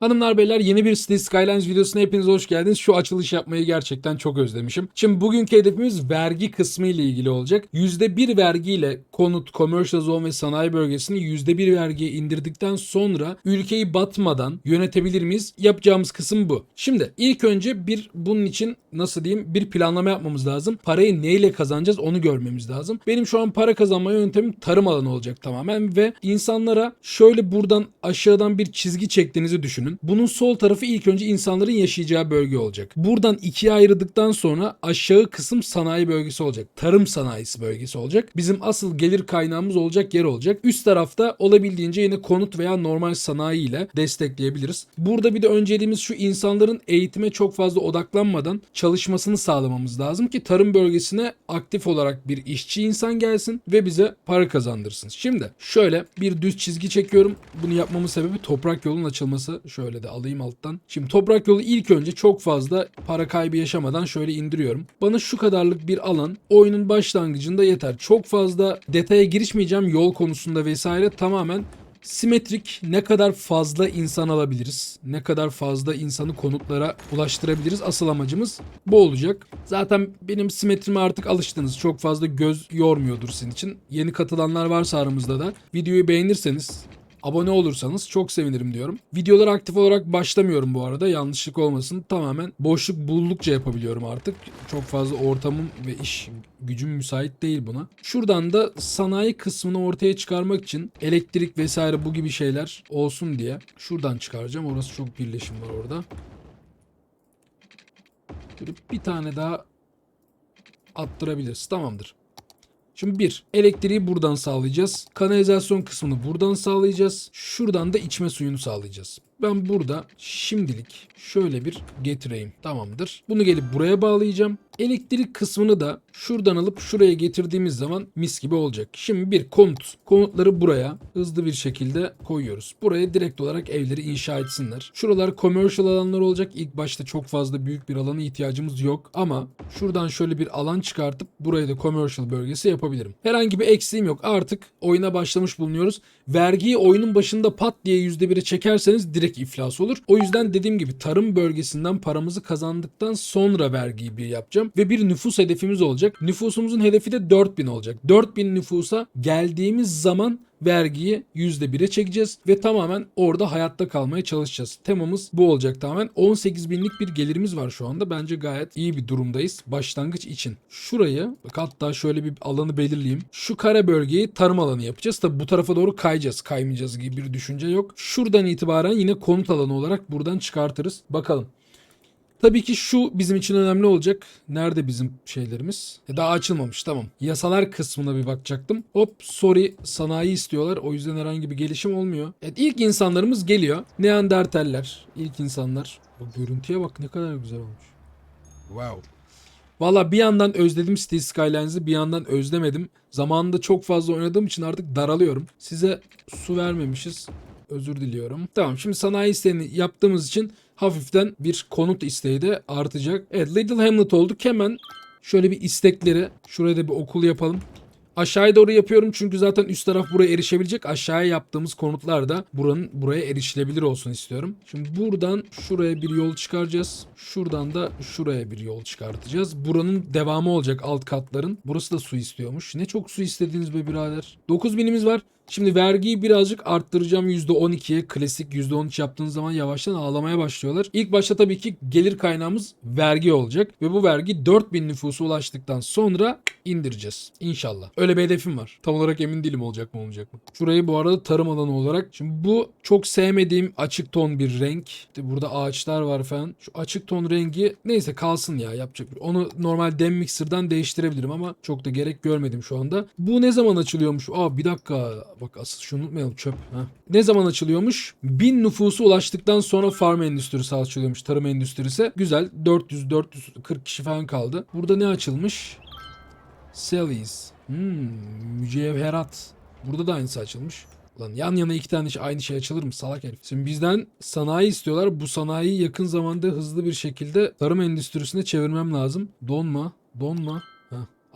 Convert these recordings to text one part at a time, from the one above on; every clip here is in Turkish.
Hanımlar beyler yeni bir City Skylines videosuna hepiniz hoş geldiniz. Şu açılış yapmayı gerçekten çok özlemişim. Şimdi bugünkü hedefimiz vergi kısmı ile ilgili olacak. %1 vergiyle konut, commercial zone ve sanayi bölgesini %1 vergiye indirdikten sonra ülkeyi batmadan yönetebilir miyiz? Yapacağımız kısım bu. Şimdi ilk önce bir bunun için nasıl diyeyim bir planlama yapmamız lazım. Parayı neyle kazanacağız onu görmemiz lazım. Benim şu an para kazanma yöntemim tarım alanı olacak tamamen ve insanlara şöyle buradan aşağıdan bir çizgi çektiğinizi düşünün. Bunun sol tarafı ilk önce insanların yaşayacağı bölge olacak. Buradan ikiye ayırdıktan sonra aşağı kısım sanayi bölgesi olacak. Tarım sanayisi bölgesi olacak. Bizim asıl gelir kaynağımız olacak yer olacak. Üst tarafta olabildiğince yine konut veya normal sanayi ile destekleyebiliriz. Burada bir de önceliğimiz şu insanların eğitime çok fazla odaklanmadan çalışmasını sağlamamız lazım ki tarım bölgesine aktif olarak bir işçi insan gelsin ve bize para kazandırsın. Şimdi şöyle bir düz çizgi çekiyorum. Bunu yapmamın sebebi toprak yolun açılması. Şöyle de alayım alttan. Şimdi toprak yolu ilk önce çok fazla para kaybı yaşamadan şöyle indiriyorum. Bana şu kadarlık bir alan oyunun başlangıcında yeter. Çok fazla detaya girişmeyeceğim yol konusunda vesaire tamamen simetrik ne kadar fazla insan alabiliriz, ne kadar fazla insanı konutlara ulaştırabiliriz asıl amacımız bu olacak. Zaten benim simetrime artık alıştınız. Çok fazla göz yormuyordur sizin için. Yeni katılanlar varsa aramızda da videoyu beğenirseniz abone olursanız çok sevinirim diyorum. Videolar aktif olarak başlamıyorum bu arada. Yanlışlık olmasın. Tamamen boşluk buldukça yapabiliyorum artık. Çok fazla ortamım ve iş gücüm müsait değil buna. Şuradan da sanayi kısmını ortaya çıkarmak için elektrik vesaire bu gibi şeyler olsun diye şuradan çıkaracağım. Orası çok birleşim var orada. Bir tane daha attırabiliriz. Tamamdır. Şimdi bir, elektriği buradan sağlayacağız. Kanalizasyon kısmını buradan sağlayacağız. Şuradan da içme suyunu sağlayacağız. Ben burada şimdilik şöyle bir getireyim. Tamamdır. Bunu gelip buraya bağlayacağım. Elektrik kısmını da şuradan alıp şuraya getirdiğimiz zaman mis gibi olacak. Şimdi bir konut. Konutları buraya hızlı bir şekilde koyuyoruz. Buraya direkt olarak evleri inşa etsinler. Şuralar commercial alanlar olacak. İlk başta çok fazla büyük bir alana ihtiyacımız yok. Ama şuradan şöyle bir alan çıkartıp burayı da commercial bölgesi yapabilirim. Herhangi bir eksiğim yok. Artık oyuna başlamış bulunuyoruz. Vergiyi oyunun başında pat diye %1'e çekerseniz direkt iflas olur. O yüzden dediğim gibi tarım bölgesinden paramızı kazandıktan sonra vergiyi bir yapacağım. Ve bir nüfus hedefimiz olacak. Nüfusumuzun hedefi de 4000 olacak. 4000 nüfusa geldiğimiz zaman vergiyi %1'e çekeceğiz ve tamamen orada hayatta kalmaya çalışacağız. Temamız bu olacak tamamen. 18 binlik bir gelirimiz var şu anda. Bence gayet iyi bir durumdayız başlangıç için. Şurayı bak hatta şöyle bir alanı belirleyeyim. Şu kare bölgeyi tarım alanı yapacağız. Tabi bu tarafa doğru kayacağız. Kaymayacağız gibi bir düşünce yok. Şuradan itibaren yine konut alanı olarak buradan çıkartırız. Bakalım. Tabii ki şu bizim için önemli olacak. Nerede bizim şeylerimiz? E, Daha açılmamış tamam. Yasalar kısmına bir bakacaktım. Hop sorry sanayi istiyorlar. O yüzden herhangi bir gelişim olmuyor. Evet ilk insanlarımız geliyor. Neandertaller. ilk insanlar. Bu görüntüye bak ne kadar güzel olmuş. Wow. Valla bir yandan özledim City Skylines'ı bir yandan özlemedim. Zamanında çok fazla oynadığım için artık daralıyorum. Size su vermemişiz. Özür diliyorum. Tamam şimdi sanayi isteğini yaptığımız için hafiften bir konut isteği de artacak. Evet Little Hamlet olduk. Hemen şöyle bir istekleri şuraya da bir okul yapalım. Aşağıya doğru yapıyorum çünkü zaten üst taraf buraya erişebilecek. Aşağıya yaptığımız konutlar da buranın buraya erişilebilir olsun istiyorum. Şimdi buradan şuraya bir yol çıkaracağız. Şuradan da şuraya bir yol çıkartacağız. Buranın devamı olacak alt katların. Burası da su istiyormuş. Ne çok su istediğiniz be birader. 9000'imiz var. Şimdi vergiyi birazcık arttıracağım %12'ye. Klasik %13 yaptığınız zaman yavaştan ağlamaya başlıyorlar. İlk başta tabii ki gelir kaynağımız vergi olacak. Ve bu vergi 4000 nüfusa ulaştıktan sonra indireceğiz. İnşallah. Öyle bir hedefim var. Tam olarak emin değilim olacak mı olmayacak mı. Şurayı bu arada tarım alanı olarak. Şimdi bu çok sevmediğim açık ton bir renk. İşte burada ağaçlar var falan. Şu açık ton rengi neyse kalsın ya yapacak. Onu normal dem mixer'dan değiştirebilirim ama çok da gerek görmedim şu anda. Bu ne zaman açılıyormuş? Aa bir dakika. Bak asıl şunu unutmayalım çöp. Ha. Ne zaman açılıyormuş? 1000 nüfusu ulaştıktan sonra farm endüstrisi açılıyormuş. Tarım endüstrisi. Güzel. 400-440 kişi falan kaldı. Burada ne açılmış? Sellies. Hmm, mücevherat. Burada da aynısı açılmış. Lan yan yana iki tane şey- aynı şey açılır mı salak herif. Şimdi bizden sanayi istiyorlar. Bu sanayiyi yakın zamanda hızlı bir şekilde tarım endüstrisine çevirmem lazım. Donma. Donma.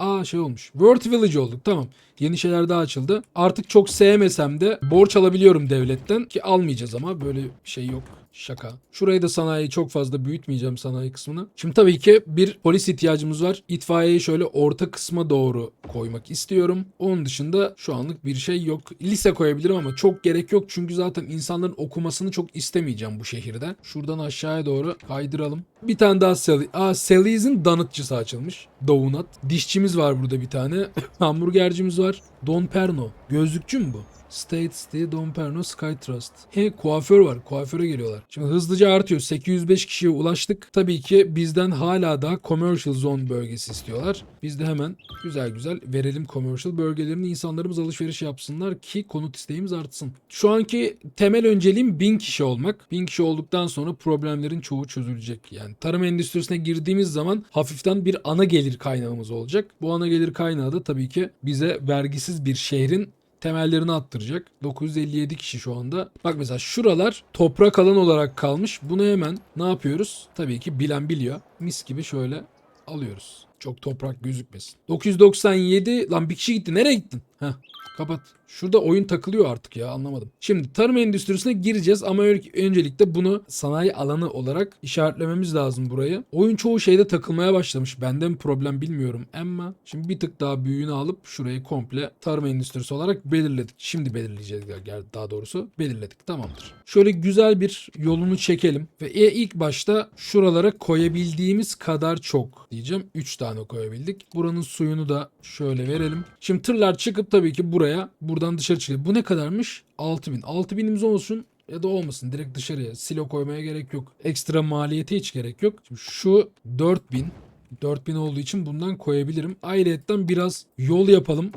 Aa şey olmuş. World Village olduk tamam. Yeni şeyler daha açıldı. Artık çok sevmesem de borç alabiliyorum devletten. Ki almayacağız ama böyle şey yok. Şaka. Şurayı da sanayi çok fazla büyütmeyeceğim sanayi kısmını. Şimdi tabii ki bir polis ihtiyacımız var. İtfaiyeyi şöyle orta kısma doğru koymak istiyorum. Onun dışında şu anlık bir şey yok. Lise koyabilirim ama çok gerek yok. Çünkü zaten insanların okumasını çok istemeyeceğim bu şehirde. Şuradan aşağıya doğru kaydıralım. Bir tane daha Sally. Aa Sally's'in donutçısı açılmış. Donut. Dişçimiz var burada bir tane. Hamburgercimiz var. Don Perno. Gözlükçü mü bu? State City, Don Perno, Sky Trust. He kuaför var. Kuaföre geliyorlar. Şimdi hızlıca artıyor. 805 kişiye ulaştık. Tabii ki bizden hala daha commercial zone bölgesi istiyorlar. Biz de hemen güzel güzel verelim commercial bölgelerini insanlarımız alışveriş yapsınlar ki konut isteğimiz artsın. Şu anki temel önceliğim 1000 kişi olmak. 1000 kişi olduktan sonra problemlerin çoğu çözülecek. Yani tarım endüstrisine girdiğimiz zaman hafiften bir ana gelir kaynağımız olacak. Bu ana gelir kaynağı da tabii ki bize vergisiz bir şehrin temellerini attıracak. 957 kişi şu anda. Bak mesela şuralar toprak alan olarak kalmış. Bunu hemen ne yapıyoruz? Tabii ki bilen biliyor. Mis gibi şöyle alıyoruz. Çok toprak gözükmesin. 997 lan bir kişi gitti. Nereye gittin? Heh. Kapat. Şurada oyun takılıyor artık ya anlamadım. Şimdi tarım endüstrisine gireceğiz ama ön- öncelikle bunu sanayi alanı olarak işaretlememiz lazım burayı. Oyun çoğu şeyde takılmaya başlamış. Benden problem bilmiyorum ama şimdi bir tık daha büyüğünü alıp şurayı komple tarım endüstrisi olarak belirledik. Şimdi belirleyeceğiz daha doğrusu belirledik tamamdır. Şöyle güzel bir yolunu çekelim ve e- ilk başta şuralara koyabildiğimiz kadar çok diyeceğim. 3 tane koyabildik. Buranın suyunu da şöyle verelim. Şimdi tırlar çıkıp tabii ki buraya buradan dışarı çıkıyor. Bu ne kadarmış? 6000. 6000'imiz olsun ya da olmasın. Direkt dışarıya silo koymaya gerek yok. Ekstra maliyete hiç gerek yok. Şimdi şu 4000 4000 olduğu için bundan koyabilirim. Ayrıyetten biraz yol yapalım.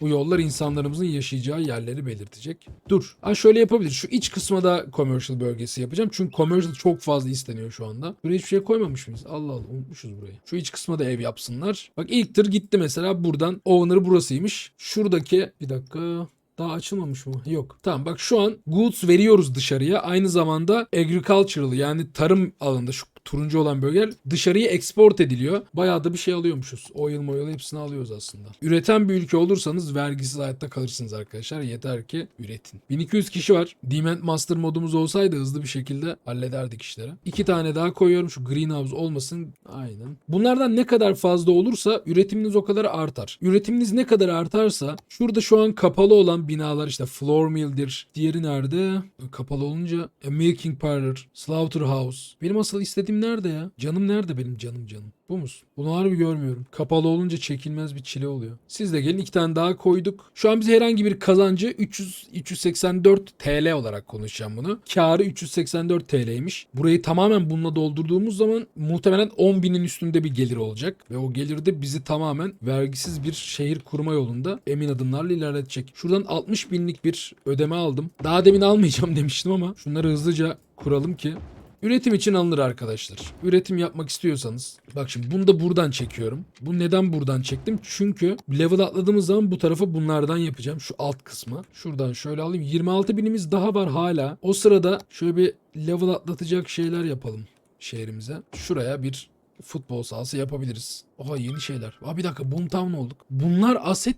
Bu yollar insanlarımızın yaşayacağı yerleri belirtecek. Dur. Ha şöyle yapabilir. Şu iç kısma da commercial bölgesi yapacağım. Çünkü commercial çok fazla isteniyor şu anda. Buraya hiçbir şey koymamış mıyız? Allah Allah unutmuşuz burayı. Şu iç kısma da ev yapsınlar. Bak ilk tır gitti mesela buradan. Owner'ı burasıymış. Şuradaki bir dakika daha açılmamış mı? Yok. Tamam bak şu an goods veriyoruz dışarıya. Aynı zamanda agricultural yani tarım alanında şu turuncu olan bölgeler dışarıya export ediliyor. Bayağı da bir şey alıyormuşuz. Oil moil hepsini alıyoruz aslında. Üreten bir ülke olursanız vergisiz hayatta kalırsınız arkadaşlar. Yeter ki üretin. 1200 kişi var. Demand Master modumuz olsaydı hızlı bir şekilde hallederdik işleri. İki tane daha koyuyorum. Şu greenhouse olmasın. Aynen. Bunlardan ne kadar fazla olursa üretiminiz o kadar artar. Üretiminiz ne kadar artarsa şurada şu an kapalı olan binalar işte floor mill'dir. Diğeri nerede? Kapalı olunca e, milking parlor, slaughterhouse. Benim asıl istediğim nerede ya? Canım nerede benim canım canım? Bu musun? Bunu harbi görmüyorum. Kapalı olunca çekilmez bir çile oluyor. Siz de gelin iki tane daha koyduk. Şu an bize herhangi bir kazancı 300 384 TL olarak konuşacağım bunu. Karı 384 TL'ymiş. Burayı tamamen bununla doldurduğumuz zaman muhtemelen 10 binin üstünde bir gelir olacak. Ve o gelir de bizi tamamen vergisiz bir şehir kurma yolunda emin adımlarla ilerletecek. Şuradan 60 binlik bir ödeme aldım. Daha demin almayacağım demiştim ama şunları hızlıca kuralım ki Üretim için alınır arkadaşlar. Üretim yapmak istiyorsanız. Bak şimdi bunu da buradan çekiyorum. Bu neden buradan çektim? Çünkü level atladığımız zaman bu tarafa bunlardan yapacağım. Şu alt kısmı. Şuradan şöyle alayım. 26 binimiz daha var hala. O sırada şöyle bir level atlatacak şeyler yapalım şehrimize. Şuraya bir futbol sahası yapabiliriz. Oha yeni şeyler. Aa bir dakika Boomtown olduk. Bunlar aset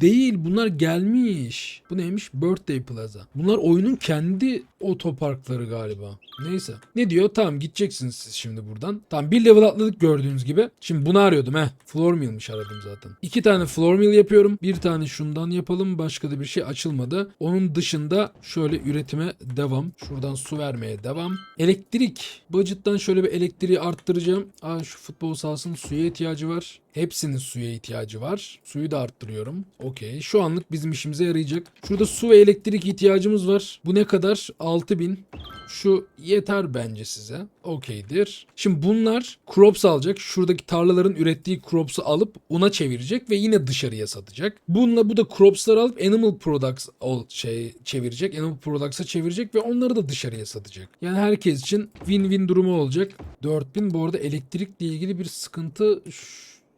Değil bunlar gelmiş. Bu neymiş? Birthday Plaza. Bunlar oyunun kendi otoparkları galiba. Neyse. Ne diyor? Tamam gideceksiniz siz şimdi buradan. Tamam bir level atladık gördüğünüz gibi. Şimdi bunu arıyordum he. Floor mill'miş aradım zaten. İki tane floor mill yapıyorum. Bir tane şundan yapalım. Başka da bir şey açılmadı. Onun dışında şöyle üretime devam. Şuradan su vermeye devam. Elektrik. Budget'tan şöyle bir elektriği arttıracağım. Aa şu futbol sahasının suya ihtiyacı var. Hepsinin suya ihtiyacı var. Suyu da arttırıyorum. Okey. Şu anlık bizim işimize yarayacak. Şurada su ve elektrik ihtiyacımız var. Bu ne kadar? 6000. Şu yeter bence size. Okeydir. Şimdi bunlar crops alacak. Şuradaki tarlaların ürettiği crops'u alıp una çevirecek ve yine dışarıya satacak. Bununla bu da crops'ları alıp animal products ol şey çevirecek. Animal products'a çevirecek ve onları da dışarıya satacak. Yani herkes için win-win durumu olacak. 4000 bu arada elektrikle ilgili bir sıkıntı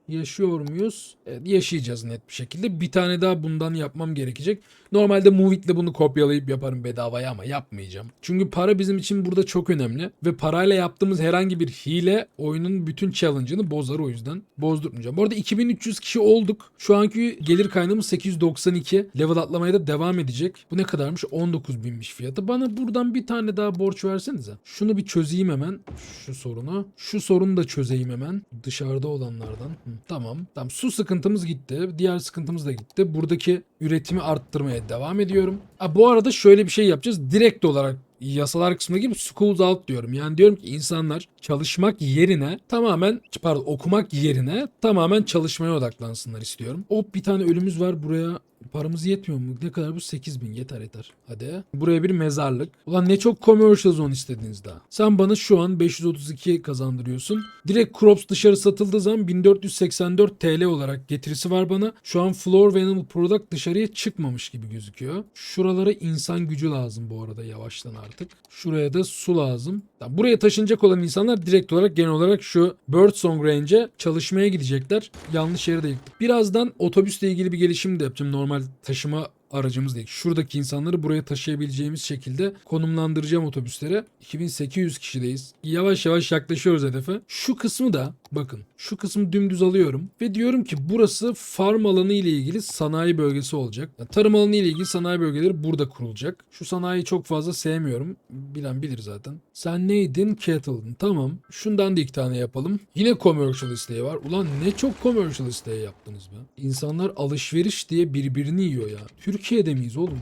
yaşıyor muyuz? Evet, yaşayacağız net bir şekilde. Bir tane daha bundan yapmam gerekecek. Normalde Movit'le bunu kopyalayıp yaparım bedavaya ama yapmayacağım. Çünkü para bizim için burada çok önemli ve parayla yaptığımız herhangi bir hile oyunun bütün challenge'ını bozar o yüzden bozdurmayacağım. Bu arada 2300 kişi olduk. Şu anki gelir kaynağımız 892. Level atlamaya da devam edecek. Bu ne kadarmış? 19 binmiş fiyatı. Bana buradan bir tane daha borç versenize. Şunu bir çözeyim hemen. Şu sorunu. Şu sorunu da çözeyim hemen. Dışarıda olanlardan. Hı, tamam. Tamam. Su sıkıntımız gitti. Diğer sıkıntımız da gitti. Buradaki üretimi arttırmaya devam ediyorum. Ha, bu arada şöyle bir şey yapacağız. Direkt olarak yasalar kısmına girip schools out diyorum. Yani diyorum ki insanlar çalışmak yerine tamamen pardon okumak yerine tamamen çalışmaya odaklansınlar istiyorum. Hop bir tane ölümüz var buraya Paramız yetmiyor mu? Ne kadar bu? 8000 yeter yeter. Hadi. Buraya bir mezarlık. Ulan ne çok commercial zone istediniz daha. Sen bana şu an 532 kazandırıyorsun. Direkt crops dışarı satıldığı zaman 1484 TL olarak getirisi var bana. Şu an floor ve animal product dışarıya çıkmamış gibi gözüküyor. Şuralara insan gücü lazım bu arada yavaştan artık. Şuraya da su lazım. Buraya taşınacak olan insanlar direkt olarak genel olarak şu Birdsong Range'e çalışmaya gidecekler. Yanlış yere de yıktık. Birazdan otobüsle ilgili bir gelişim de yapacağım. Normal taşıma aracımız değil. Şuradaki insanları buraya taşıyabileceğimiz şekilde konumlandıracağım otobüslere. 2800 kişideyiz. Yavaş yavaş yaklaşıyoruz hedefe. Şu kısmı da bakın şu kısmı dümdüz alıyorum ve diyorum ki burası farm alanı ile ilgili sanayi bölgesi olacak. Yani tarım alanı ile ilgili sanayi bölgeleri burada kurulacak. Şu sanayiyi çok fazla sevmiyorum. Bilen bilir zaten. Sen neydin? Kettle'dın. Tamam. Şundan da iki tane yapalım. Yine commercial isteği var. Ulan ne çok commercial isteği yaptınız be. İnsanlar alışveriş diye birbirini yiyor ya. Türkiye'de miyiz oğlum?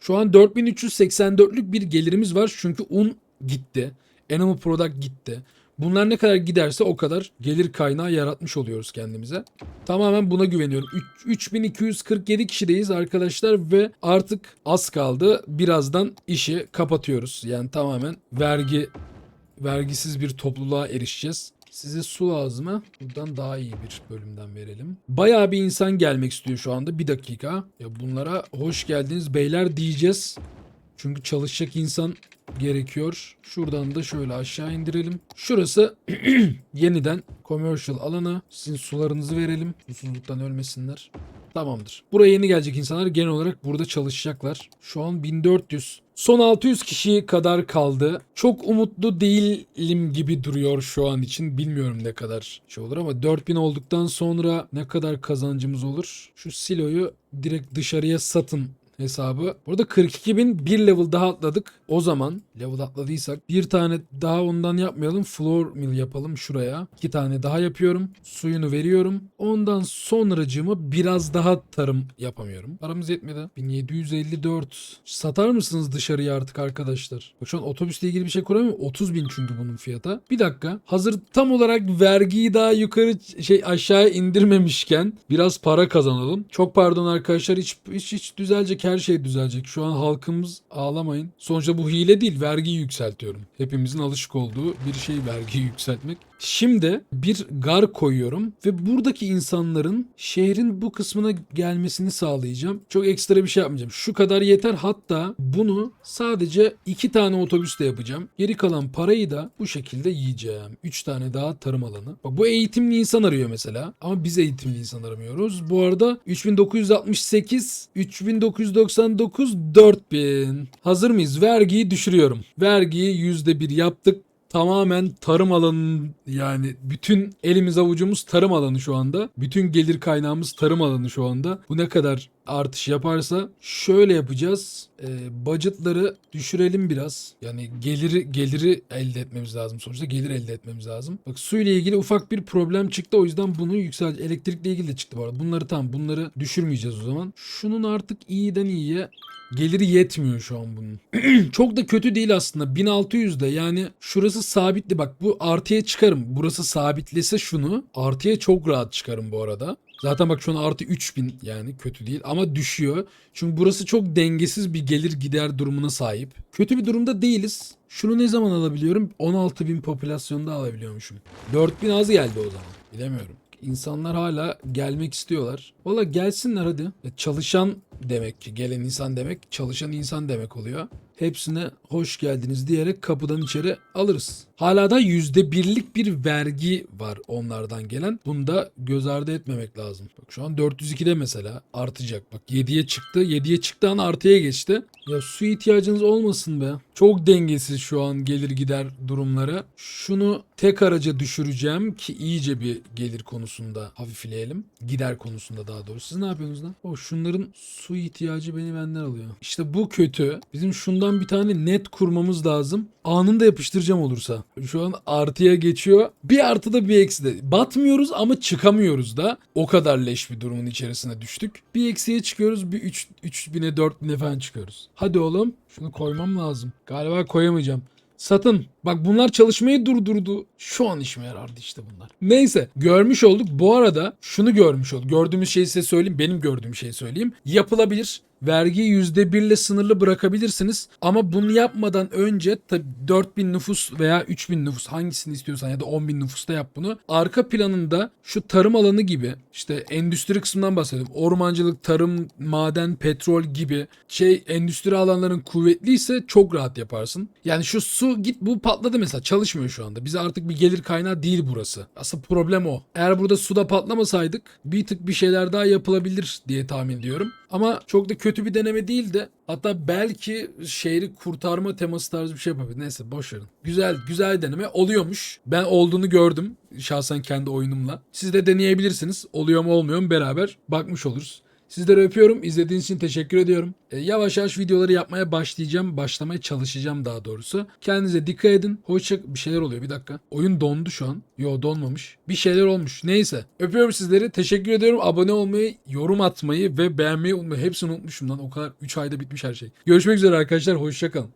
Şu an 4384'lük bir gelirimiz var çünkü un gitti. Animal product gitti. Bunlar ne kadar giderse o kadar gelir kaynağı yaratmış oluyoruz kendimize. Tamamen buna güveniyorum. Üç- 3247 kişideyiz arkadaşlar ve artık az kaldı. Birazdan işi kapatıyoruz. Yani tamamen vergi vergisiz bir topluluğa erişeceğiz. Size su lazım ha? Buradan daha iyi bir bölümden verelim. Bayağı bir insan gelmek istiyor şu anda. Bir dakika. Ya bunlara hoş geldiniz beyler diyeceğiz. Çünkü çalışacak insan gerekiyor. Şuradan da şöyle aşağı indirelim. Şurası yeniden commercial alanı. Sizin sularınızı verelim. Susuzluktan ölmesinler. Tamamdır. Buraya yeni gelecek insanlar genel olarak burada çalışacaklar. Şu an 1400. Son 600 kişi kadar kaldı. Çok umutlu değilim gibi duruyor şu an için. Bilmiyorum ne kadar şey olur ama 4000 olduktan sonra ne kadar kazancımız olur? Şu siloyu direkt dışarıya satın hesabı. Burada 42 bin bir level daha atladık. O zaman level atladıysak bir tane daha ondan yapmayalım. Floor mill yapalım şuraya. İki tane daha yapıyorum. Suyunu veriyorum. Ondan sonracığımı biraz daha tarım yapamıyorum. Paramız yetmedi. 1754. Satar mısınız dışarıya artık arkadaşlar? Şu an otobüsle ilgili bir şey kuramıyorum. 30 bin çünkü bunun fiyata. Bir dakika. Hazır tam olarak vergiyi daha yukarı şey aşağıya indirmemişken biraz para kazanalım. Çok pardon arkadaşlar hiç hiç, hiç düzelecek her şey düzelecek. Şu an halkımız ağlamayın. Sonuçta bu hile değil vergiyi yükseltiyorum. Hepimizin alışık olduğu bir şey vergiyi yükseltmek. Şimdi bir gar koyuyorum ve buradaki insanların şehrin bu kısmına gelmesini sağlayacağım. Çok ekstra bir şey yapmayacağım. Şu kadar yeter. Hatta bunu sadece iki tane otobüsle yapacağım. Geri kalan parayı da bu şekilde yiyeceğim. Üç tane daha tarım alanı. Bak bu eğitimli insan arıyor mesela. Ama biz eğitimli insan aramıyoruz. Bu arada 3968, 3999, 4000. Hazır mıyız? Vergiyi düşürüyorum. Vergiyi %1 yaptık tamamen tarım alanı yani bütün elimiz avucumuz tarım alanı şu anda. Bütün gelir kaynağımız tarım alanı şu anda. Bu ne kadar artış yaparsa şöyle yapacağız. E, budgetları düşürelim biraz. Yani geliri geliri elde etmemiz lazım sonuçta. Gelir elde etmemiz lazım. Bak su ile ilgili ufak bir problem çıktı. O yüzden bunu yüksel elektrikle ilgili de çıktı bu arada. Bunları tam bunları düşürmeyeceğiz o zaman. Şunun artık iyiden iyiye Geliri yetmiyor şu an bunun. Çok da kötü değil aslında. 1600 de yani şurası sabitli bak bu artıya çıkarım. Burası sabitlese şunu artıya çok rahat çıkarım bu arada. Zaten bak şu an artı 3000 yani kötü değil ama düşüyor. Çünkü burası çok dengesiz bir gelir gider durumuna sahip. Kötü bir durumda değiliz. Şunu ne zaman alabiliyorum? 16.000 popülasyonda alabiliyormuşum. 4000 az geldi o zaman. Bilemiyorum. İnsanlar hala gelmek istiyorlar. Valla gelsinler hadi. Ya Çalışan demek ki gelen insan demek çalışan insan demek oluyor. Hepsine hoş geldiniz diyerek kapıdan içeri alırız. Hala da %1'lik bir vergi var onlardan gelen. Bunu da göz ardı etmemek lazım. Bak şu an 402'de mesela artacak. Bak 7'ye çıktı. 7'ye çıktığı an artıya geçti. Ya su ihtiyacınız olmasın be. Çok dengesiz şu an gelir gider durumları. Şunu tek araca düşüreceğim ki iyice bir gelir konusunda hafifleyelim. Gider konusunda daha doğrusu. Siz ne yapıyorsunuz lan? O şunların su ihtiyacı beni benden alıyor. İşte bu kötü. Bizim şundan bir tane net kurmamız lazım. Anında yapıştıracağım olursa. Şu an artıya geçiyor. Bir artı da bir eksi de. Batmıyoruz ama çıkamıyoruz da. O kadar leş bir durumun içerisine düştük. Bir eksiye çıkıyoruz. Bir 3 3000'e 4000'e falan çıkıyoruz. Hadi oğlum. Şunu koymam lazım. Galiba koyamayacağım. Satın. Bak bunlar çalışmayı durdurdu. Şu an işime yarardı işte bunlar. Neyse görmüş olduk. Bu arada şunu görmüş olduk. Gördüğümüz şeyi size söyleyeyim. Benim gördüğüm şeyi söyleyeyim. Yapılabilir. Vergiyi %1 ile sınırlı bırakabilirsiniz. Ama bunu yapmadan önce tabii 4000 nüfus veya 3000 nüfus hangisini istiyorsan ya da 10.000 nüfusta yap bunu. Arka planında şu tarım alanı gibi işte endüstri kısmından bahsediyorum. Ormancılık, tarım, maden, petrol gibi şey endüstri alanların kuvvetliyse çok rahat yaparsın. Yani şu su git bu patladı mesela çalışmıyor şu anda. Bize artık bir gelir kaynağı değil burası. Asıl problem o. Eğer burada suda patlamasaydık bir tık bir şeyler daha yapılabilir diye tahmin ediyorum. Ama çok da kötü bir deneme değil de hatta belki şehri kurtarma teması tarzı bir şey yapabilir. Neyse boş. Güzel güzel deneme oluyormuş. Ben olduğunu gördüm şahsen kendi oyunumla. Siz de deneyebilirsiniz. Oluyor mu olmuyor mu beraber bakmış oluruz. Sizleri öpüyorum. İzlediğiniz için teşekkür ediyorum. E, yavaş yavaş videoları yapmaya başlayacağım. Başlamaya çalışacağım daha doğrusu. Kendinize dikkat edin. Hoşça bir şeyler oluyor. Bir dakika. Oyun dondu şu an. Yo donmamış. Bir şeyler olmuş. Neyse. Öpüyorum sizleri. Teşekkür ediyorum. Abone olmayı, yorum atmayı ve beğenmeyi unutmayın. Hepsini unutmuşum lan. O kadar 3 ayda bitmiş her şey. Görüşmek üzere arkadaşlar. Hoşçakalın.